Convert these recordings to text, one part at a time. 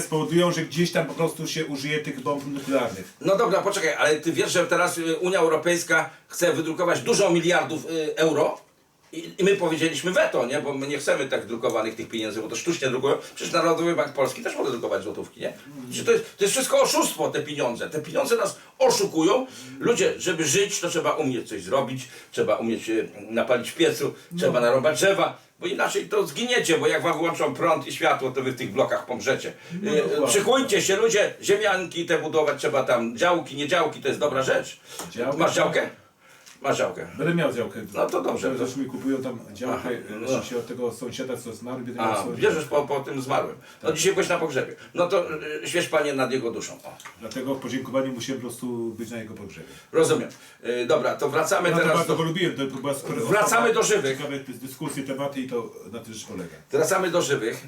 spowodują, że gdzieś tam po prostu się użyje tych bomb nuklearnych. No dobra, poczekaj, ale ty wiesz, że teraz y, Unia Europejska chce wydrukować dużo miliardów y, euro i, i my powiedzieliśmy weto, nie? Bo my nie chcemy tak drukowanych tych pieniędzy, bo to sztucznie drukują. Przecież Narodowy Bank Polski też może drukować złotówki, nie? To, jest, to jest wszystko oszustwo, te pieniądze. Te pieniądze nas oszukują. Ludzie, żeby żyć, to trzeba umieć coś zrobić, trzeba umieć y, napalić w piecu, trzeba narąbać drzewa. Bo inaczej to zginiecie, bo jak wam włączą prąd i światło, to wy w tych blokach pomrzecie. No Y, dokładnie. Przychójcie się ludzie, ziemianki te budować trzeba tam, działki, nie działki, to jest dobra rzecz. Działki? Masz działkę? Masz działkę. Będę miał działkę. No to dobrze. Zresztą mi kupują tam działkę, Aha, znaczy się od tego sąsiada, co zmarł, będę A, bierzesz po, po tym zmarłym. No dzisiaj byłeś na pogrzebie. No to y, świeć panie nad jego duszą. O, Dlatego w podziękowaniu musiałem po prostu być na jego pogrzebie. rozumiem. Y, dobra, to wracamy No to teraz bardzo go do, lubiłem, to była Wracamy do żywych. Ciekawe dyskusje, tematy i to na tym rzecz polega. wracamy do żywych.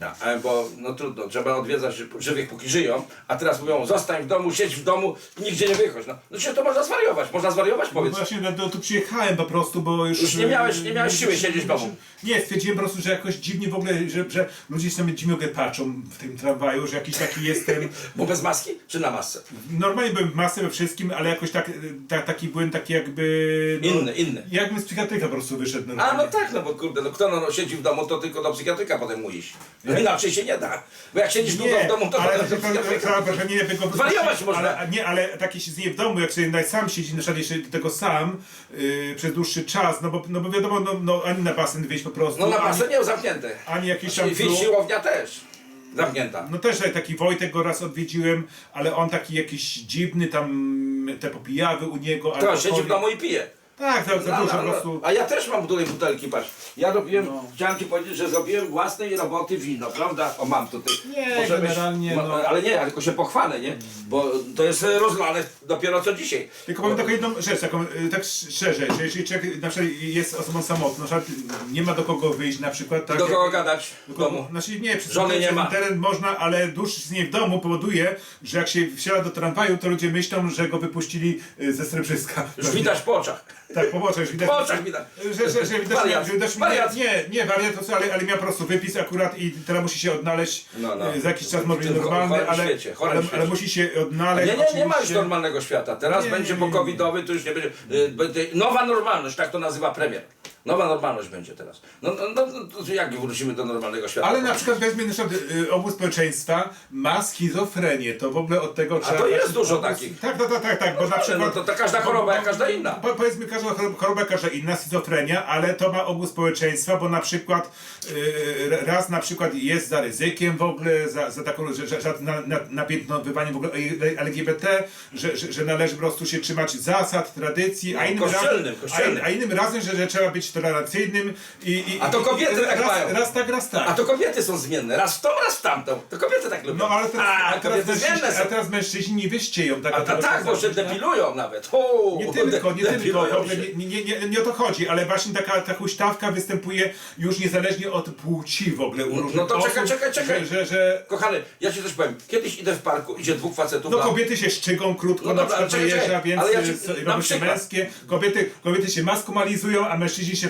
No, e, bo no trudno, trzeba odwiedzać ży- żywych póki żyją, a teraz mówią zostań w domu, siedź w domu nigdzie nie wychodź. No, no się to można zwariować, można zwariować No powiedz. właśnie, no, to tu przyjechałem po prostu, bo już... Już nie miałeś- nie miałeś siły siedzieć w domu. Nie, stwierdziłem po prostu, że jakoś dziwnie w ogóle, że, że ludzie się na mnie dziwnie patrzą w tym tramwaju, że jakiś taki jestem... Bo bez maski czy na masce? Normalnie byłem w masę we wszystkim, ale jakoś tak, ta, taki byłem taki jakby... No, Inny, inny. Jakbym z psychiatryka po prostu wyszedł A normalnie. no tak, no bo kurde, no kto no, no, siedzi w domu, to tylko do psychiatryka potem mu iść. No inaczej się nie da. Bo jak siedzisz długo w domu, to ale potem do psychiatryka. pewnie nie tego Zwariować można. Ale, nie, ale takie siedzenie w domu, jak sobie sam siedzi, na przykład jeszcze do tego sam yy, przez dłuższy czas, no bo, no bo wiadomo, no, no ani na basen wyjść po prostu, No na masę nie zamknięte. ani jakiś tam I siłownia też. Zamknięta. No też taki Wojtek go raz odwiedziłem, ale on taki jakiś dziwny, tam te popijawy u niego. To siedzi w domu i pije. Tak, za, za dużo po prostu. A ja też mam tutaj butelki, patrz. Ja robiłem, No. chciałem ci powiedzieć, że zrobiłem własnej roboty wino, prawda? O, mam tutaj. Nie, Może byś- generalnie, ma- no. Ale nie, ja tylko się pochwalę, nie? Bo to jest e, rozlane dopiero co dzisiaj. Tylko powiem taką jedną rzecz, taką, y, tak szczerze, że jeżeli człowiek na przykład jest osobą samotną, na przykład nie ma do kogo wyjść na przykład, tak? Do kogo gadać w do kogo- domu? Znaczy nie, przez Żony nie ma. internet można, ale dłuższy siedzenie w domu powoduje, że jak się wsiada do tramwaju, to ludzie myślą, że go wypuścili y, ze Srebrzyska. Już widać po oczach. Tak, po oczach widać. Po oczach widać. Że, że, że widać, Wariat. że widać Wariat. nie, nie wariat, to co, ale, ale miał po prostu wypis akurat i teraz musi się odnaleźć No, no. y, za jakiś czas może tym normalny, chorym ale, świecie, chorym ale, świecie. ale musi się odnaleźć. Nie, nie, nie ma już oczywiście. normalnego świata. Teraz Nie, będzie nie, po nie. covidowy, to już nie będzie. y, będzie nowa normalność, tak to nazywa premier. Nowa normalność będzie teraz. No, no, no, no to jak wrócimy do normalnego świata? Ale na przykład weźmy na przykład y, ogół społeczeństwa ma schizofrenię, to w ogóle od tego trzeba... to jest dużo takich. Tak, tak, tak, tak, tak bo na ale przykład... no to- to każda choroba jak każda inna. Po, powiedzmy każda choroba, choroba każda inna, schizofrenia, ale to ma ogół społeczeństwa, bo na przykład y, raz na przykład jest za ryzykiem w ogóle, za, za taką, że, że, że na, na, napiętnowywanie w ogóle LGBT, że, że, że należy po prostu się trzymać zasad, tradycji, a innym kościelnym, razem, kościelnym. A, a innym razem, że, że trzeba być tolerancyjnym i, i A to kobiety i, tak raz, mają. raz tak, raz tak. A to kobiety są zmienne. Raz w tą, raz w tamtą. To kobiety tak lubią. No ale teraz, a, a, teraz kobiety mężczyźni, zmienne a są. teraz mężczyźni nie wyścieją tak A, tego, a tak, bo się tak? depilują nawet. O, Nie tylko, nie tylko, depilują się. nie, nie, nie, nie o to chodzi, ale właśnie taka ta huśtawka występuje już niezależnie od płci w ogóle u No- różnych no to osób, czekaj, czekaj, czekaj. Że, że, że Kochany, ja ci coś powiem. Kiedyś idę w parku, idzie dwóch facetów no na... kobiety się szczygą krótko, No na dobra, przykład czekaj, dojeżdża, czekaj, więc ale ja ci- y, na robi się przykład. męskie. Kobiety, kobiety się maskumalizują, a mężczyźni się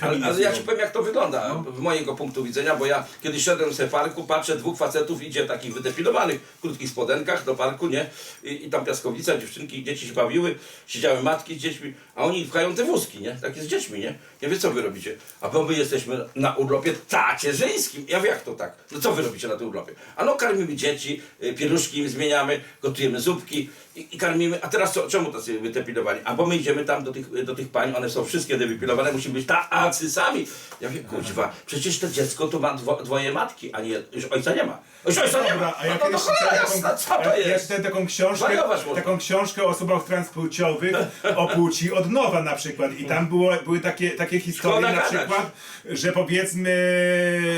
Ale, ale ja ci powiem jak to wygląda No. w mojego punktu widzenia, bo ja kiedyś szedłem w parku, patrzę, dwóch facetów idzie takich wydepilowanych, w krótkich spodenkach do parku, nie? I, I tam piaskowica, dziewczynki, dzieci się bawiły, siedziały matki z dziećmi, a oni pchają te wózki, nie? Takie z dziećmi, nie? Ja wiem, co wy robicie? A bo my jesteśmy na urlopie tacierzyńskim. Ja wiem, jak to tak? No co wy robicie na tym urlopie? A no karmimy dzieci, y, pieluszki im zmieniamy, gotujemy zupki i, i karmimy. A teraz co, czemu tacy wytepilowani? A bo my idziemy tam do tych, do tych pań, one są wszystkie dewypilowane, musimy być tacy sami. Ja wiem, kuźwa, przecież to dziecko to ma dwo, dwoje matki, a nie, już ojca nie ma. Już ojca nie ma. Dobra, a ja No to, to kiedyś cholera czytałem jasna, taką, co to ja, ja jest? czytałem taką książkę, Wariować można. taką książkę o osobach transpłciowych, o płci od nowa na przykład. I tam było, były takie, takie historie Szkoda na gadać. przykład, że powiedzmy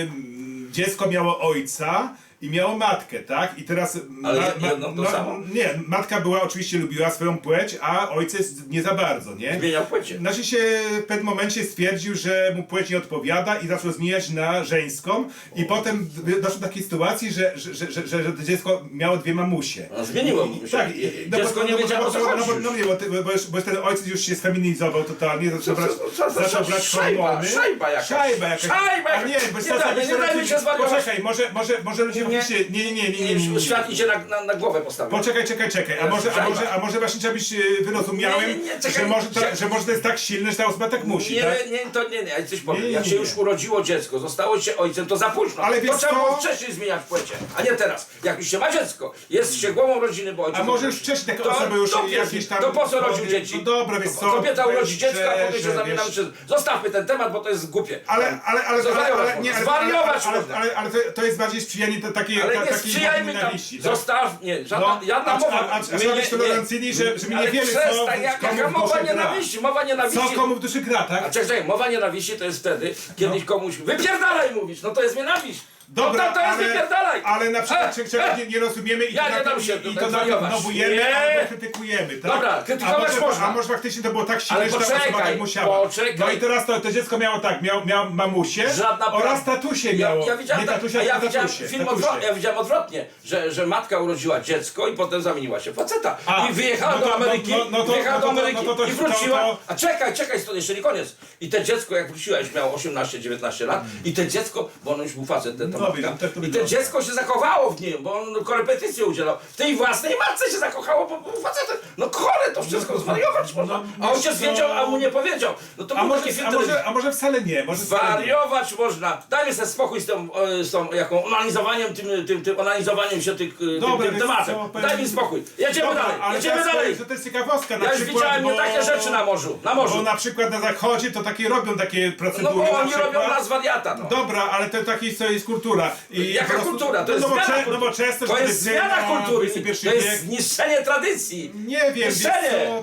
mm, dziecko miało ojca i miało matkę, tak? I teraz Ale jedną to samo? nie, matka była oczywiście lubiła swoją płeć, a ojciec nie za bardzo, nie? Zmieniał płecie. Znaczy się w pewnym momencie stwierdził, że mu płeć nie odpowiada i zaczął zmieniać na żeńską i potem doszło do takiej sytuacji, że, że, że, że, że to dziecko miało dwie mamusie. No, zmieniło mu się. tak, i, Dziecko nie bo- wiedziało, bo- o co no, chodzi bo- już. No nie, bo, ty- bo, już- bo już ten ojciec już się sfeminizował totalnie, zaczął brać, zaczął brać szajba, hormony. szajba jakaś. Szajba jakaś. Szajba A jakaś. nie, bo Nie daj- nie są dajmy się zwariować. Poczekaj, może, może, może ludzie nie, nie, nie, nie, nie, nie, nie, świat idzie na, na, na głowę postawiony. Poczekaj, czekaj, czekaj. A może, a może, a może właśnie trzeba być e, wyrozumiałym, Nie, nie, nie, czekaj, że, może to, że może to jest tak silne, że ta osoba tak musi, Nie, tak? nie, to nie, nie, ja coś powiem. Nie, nie, Jak się nie. już urodziło dziecko, zostało się ojcem, to za późno. Ale wiesz to trzeba co? było wcześniej zmieniać płecie, a nie teraz. Jak już się ma dziecko, jest się głową rodziny, bo ojciec A może już wcześniej takie to, osoby już to jakieś tam... To po co rodził dzieci? No dobra, wiesz co? Kobieta urodzi dziecko, a potem się zamienia wiesz. Zostawmy ten temat, bo to jest głupie. Ale, ale, ale, ale, ale, nie, ale, Zwariować ale, ale, można. ale, ale to, to jest bardziej sprzyjanie to takiej Ale ta, nie takiej sprzyjajmy tam, nienawiści, tak? zostaw, nie, żadna, No, żadna a- mowa. a- a- a My tolerancyjni, że- że my nie ale wiemy, co przestań, komu jaka w mowa duszy gra. nienawiści, mowa nienawiści. Co komu w duszy gra, tak? A czekaj, mowa nienawiści to jest wtedy, kiedy komuś wypierdalaj mówisz, no to jest nienawiść. Dobra, no to, to jest ale, wypierdalaj. ale na przykład E, czegoś nie, nie rozumiemy i Ja to nie dam się i to Nie. albo krytykujemy, tak? Dobra, krytykować a może, można. A może faktycznie to było tak silne, Ale że ta osoba poczekaj, tak musiała. poczekaj. No i teraz to, to dziecko miało tak, miał, miał mamusię Żadna oraz pra- tatusie Ja, miało. ja widziałem, nie tak, tatusia, ja widziałem tatusie, film odwrotnie, ja widziałem odwrotnie, że, że matka urodziła dziecko i potem zamieniła się w faceta. A, I wyjechała no to- do Ameryki, no- no to- wyjechała no to- do Ameryki no to- i to- wróciła. to- A czekaj, czekaj, to jeszcze nie koniec. I te dziecko, jak wróciła, już miało 18-19 lat, i te dziecko, bo ono już był facet, ten, No, matka, wiesz, tak to i wygląda. dziecko się zakochało w nim, bo on korepetycję udzielał. W tej własnej matce się zakochało, bo był facetem. No chore, to wszystko zwariować można. A ojciec wiesz co? wiedział, a mu nie powiedział. No to A był może, taki a, może, a może wcale nie, może wcale nie. Zwariować można. Dajmy sobie spokój z tą, e, z tą jaką onanizowaniem, tym, tym, tym onanizowaniem się tych, e, tym, Dobra, tym wiesz tematem. co, powiem- Daj mi spokój. Jedziemy Dobra, dalej, ale jedziemy teraz dalej. to jest ciekawostka na Ja już przykład, widziałem bo... nie takie rzeczy na morzu. Na Bo morzu. na przykład na zachodzie to takie robią takie procedury No bo na oni przykład. robią nas wariata. No. Dobra, ale to taki to jest kultura. I Jaka po kultura? To jest no, bo zmiana kultury. To jest tradycyjna, zmiana kultury. XXI To jest wiek. zniszczenie tradycji. Nie wiem, wiesz co,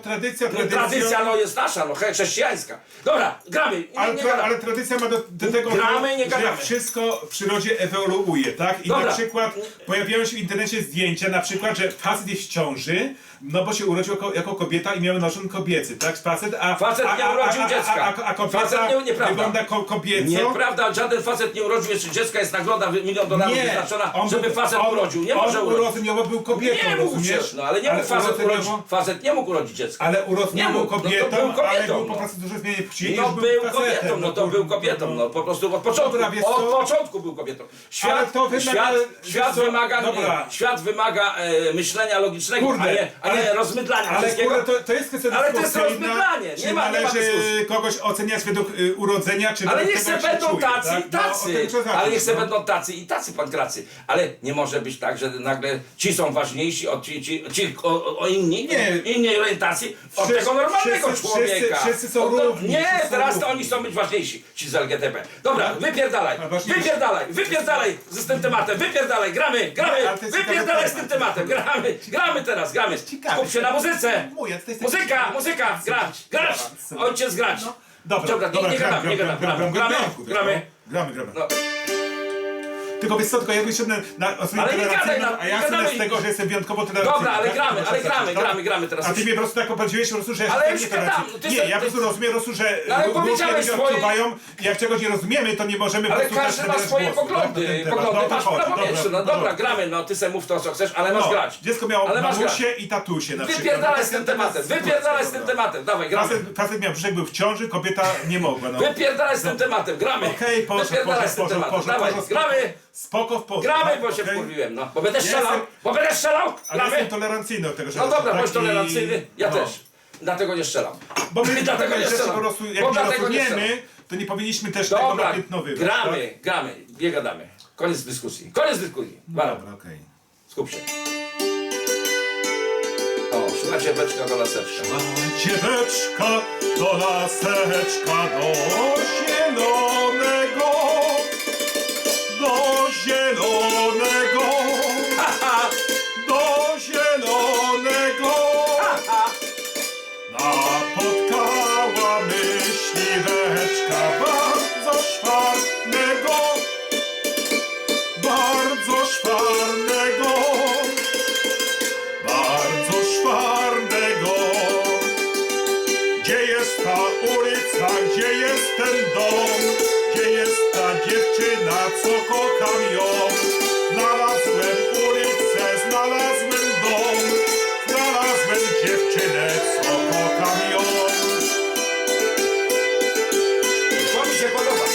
tradycja, No, tradycja. tradycja no jest nasza, no chrześcijańska. Dobra, gramy. Nie, ale, nie tra, gadamy. ale tradycja ma do, do tego, Gramy, nie że gadamy. wszystko w przyrodzie ewoluuje, tak? I Dobra. na przykład pojawiają się w internecie zdjęcia, na przykład, że facet jest w ciąży, no bo się urodził jako, jako kobieta i miał noszon kobiecy, tak? Facet, a, Facet a, nie urodził a, dziecka. A, a, a kobieta Facet nie- nieprawda. wygląda ko, kobieco. Nieprawda, żaden facet nie urodził jeszcze dziecka, jest nagroda milion dolarów wyznaczona, żeby facet on, urodził. Nie on może urodzić. urodzeniowo był kobietą, Nie mógł rozumiesz? się, no ale nie mógł facet urodzeniowo- urodzić, facet nie mógł urodzić dziecka. Ale Nie urodzeniowo mógł, był no to kobietą, był kobietą, ale był po no. prostu dużo zmienienie płci No był facetem, kobietą, no to kurde, był kobietą, no po prostu od początku, Dobra, wiesz od początku był kobietą. Ale Świat, to wymaga- świat, wiesz świat co? wymaga, Dobra. świat wymaga e, myślenia logicznego, Kurde, a nie, a nie ale- rozmydlania Ale wszystkiego. kurde, to, to jest kwestia Ale to jest dyskusyjna, rozmydlanie, nie ma- nie ma należy dyskusji. kogoś oceniać według y, urodzenia, czy Ale według niech tego, se jak się będą czuje, tacy tak? i tacy. No, o tym ale niech se no. będą tacy i tacy pankracy. Ale nie może być tak, że nagle ci są ważniejsi od ci, ci, ci o, o- inni, Nie. innej orientacji od Wszyscy- tego normalnego wszyscy- człowieka. wszyscy- są No to- równi, Nie, wszyscy są teraz to równi. oni chcą być ważniejsi, ci z LGTB. Dobra, wypierdalaj, A ważniejsi. wypierdalaj, wypierdalaj z tym tematem, wypierdalaj, gramy, gramy, ale to jest wypierdalaj ciekawy z tym temat. tematem, gramy, gramy teraz, gramy. Ciekawy. Skup się na muzyce. To jest taki- Muzyka, muzyka, grać, grać, ojciec grać. Dobra, Dobra, nie, nie gram, gadamy, nie gram, gramy, gram, gramy, gram, gramy. Gramy, gramy. No. Tylko wiesz co, tylko ja wyszedłem na osobę Ale nie gadaj, tolerancyjną, no, a nie ja chcę z tego, że jestem wyjątkowo tolerancyjny. Dobra, ale tak? gramy, ale gramy, tak? gramy, gramy teraz. A ty mnie po prostu tak poprawiłeś, po prostu, że ja Ale jestem już nietolerancyjny. gadam, ty Nie, se- ja po prostu rozumiem, po prostu, że No, ale różnie powiedziałeś ludzie swoje- odczuwają i jak czegoś nie rozumiemy, to nie możemy Ale po prostu każdy dać ma swoje głosu, tak, na poglądy, ten temat. poglądy, No, to masz chodź, prawo mieć, no dobra, gramy, no ty se mów to co chcesz, ale masz No, grać. Dziecko miało Ale masz grać. mamusię i tatusie na przykład. Wypierdalaj z tym tematem, wypierdalaj z tym tematem, dawaj, gramy. Facet, facet miał brzeg, był w ciąży, kobieta nie mogła. No. Wypierdalaj z tym tematem, gramy. Okej, poszło, Wypierdalaj z tym tematem, dawaj, gramy, Spoko w porządku. gramy, tak? bo się wkurwiłem, no. Bo będę Jestem- strzelał, bo będę strzelał, Ale jestem gramy. tolerancyjny od tego, że No dobra, tak? bądź tolerancyjny, ja no. też. Dlatego nie strzelam. Bo my dlatego nie rzeczy strzelam. po prostu, Bo jak nie dlatego nie rozumiemy, to nie powinniśmy też tego Dobra, napiętnowywać. gramy, Tak? gramy, nie gadamy. Koniec dyskusji, koniec dyskusji. Dobra, Dobra, okej. skup się. O, słuchajcie, beczka do laseczka. Dzieweczka do laseczka do zielonego, wysoko kamią. Znalazłem ulicę, znalazłem dom, znalazłem dziewczynę wysoko kamią. To mi się podoba.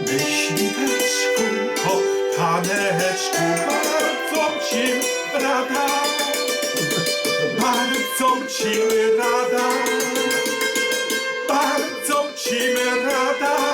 Myśliweczku, kochaneczku, bardzo ci rada, bardzo ci rada bardzo ci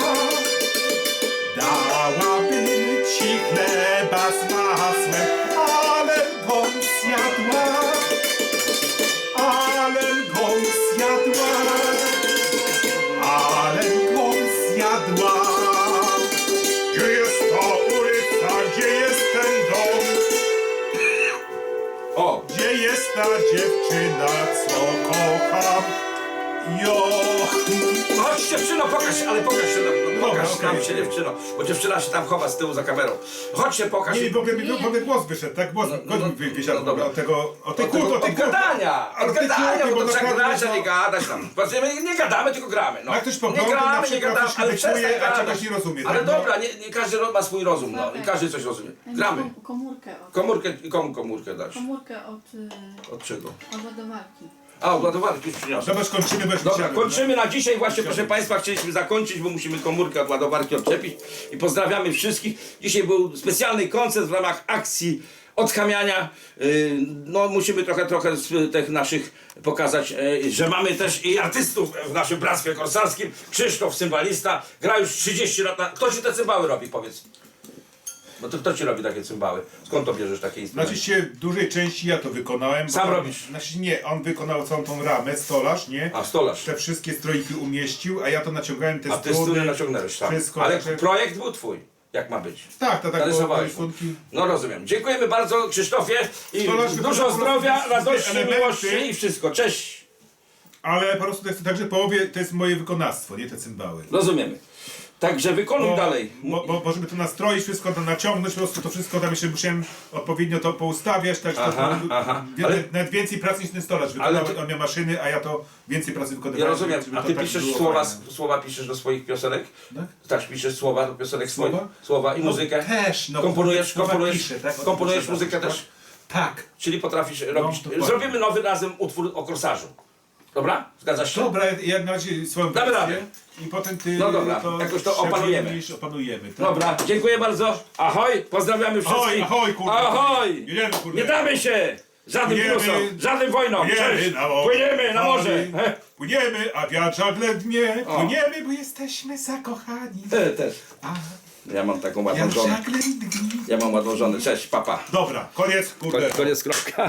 dziewczyno, pokaż się, ale pokaż się, no, pokaż Dobra, nam okej. się dziewczyno, bo dziewczyna się tam chowa z tyłu za kamerą. Chodź się, pokaż nie, ogóle mi w ogóle głos wyszedł, tak? Głos, głos mi wy- wysiadł no dobra. od tego, od tej kurty, od tej od gadania, od gadania, kurty, bo bo to trzeba grać, a no- nie gadać tam. My nie gadamy, tylko gramy. No. Jak ktoś nie pogląda, na gramy, nie przykład gadamy, coś ale wykuje, przestań a gadać. czegoś nie rozumie, Ale tak, no? dobra, nie, nie każdy ma swój rozum, no. I każdy coś rozumie. Gramy. Kom- Komórkę od, Komórkę, komu komórkę dać? komórkę od, y, Od czego? od ładowarki. A, już przyniosłem. Zobacz, kończymy bez Dobra, wysiadu, kończymy na dzisiaj właśnie, proszę Państwa, chcieliśmy zakończyć, bo musimy komórkę od ładowarki odczepić i pozdrawiamy wszystkich. Dzisiaj był specjalny koncert w ramach akcji odchamiania. Yy, No musimy trochę, trochę z tych naszych pokazać, yy, że mamy też i artystów w naszym bractwie korsarskim. Krzysztof, cymbalista, gra już 30 lat. Na... Kto ci te cymbały robi, powiedz? No to kto ci robi takie cymbały? Skąd to bierzesz takie instrumenty? Znaczy się w dużej części ja to wykonałem. bo Sam on- robisz? Znaczy nie, on wykonał całą tą ramę, stolarz, nie? A, stolarz. Te wszystkie stroiki umieścił, a ja to naciągałem, te A ty struny naciągnąłeś tam. Wszystko. Ale także- projekt był twój. Jak ma być? Tak, to tak było Narysowałeś. rysunki. No rozumiem. Dziękujemy bardzo Krzysztofie i Stolarz dużo wykonał zdrowia, radości, elementy. miłości i wszystko. Cześć. Ale po prostu to jest także połowie, to jest moje wykonawstwo, nie te cymbały. Rozumiemy. Także wykonuj Bo, dalej. Bo, bo, bo żeby to nastroić, wszystko to naciągnąć, po prostu to wszystko tam jeszcze musiałem odpowiednio to poustawiać, tak Aha, to, aha. wie- Ale- nawet więcej pracy niż ten stolarz. Ty- on miał maszyny, a ja to więcej pracy wykonywałem. Ja rozumiem. żeby A to ty tak piszesz słowa, słowa piszesz do swoich piosenek? Tak? Tak, piszesz słowa do piosenek swoich? Słowa? I No muzykę? też, no. Komponujesz, komponujesz, piszę, tak? Komponujesz muszę muzykę też? Tak. Czyli potrafisz robić... dokładnie. Zrobimy nowy razem utwór o korsarzu. Dobra? Zgadzasz się? Dobra, ja na razie swoją Damy radę. i potem ty No dobra, jakoś to opanujemy. Opanujemy tak? Dobra, dziękuję bardzo. Ahoj, pozdrawiamy wszystkich. Ahoj, ahoj, kurde. Ahoj. Jedziemy, kurde. Nie damy się. Żadnym Płyniemy. plusom, żadnym wojną. Płyniemy Cześć. na morze. Płyniemy na morze. He. Płyniemy, a wiatr żagle dnie. O. Płyniemy, bo jesteśmy zakochani. Ty też. A Ja mam taką ładną wiatr żonę. żagle. Ja mam ładną żonę. Cześć, papa. Dobra, koniec, kurde. Koniec, kropka.